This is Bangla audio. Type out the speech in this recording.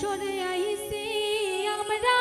সরে আইছি আমরা।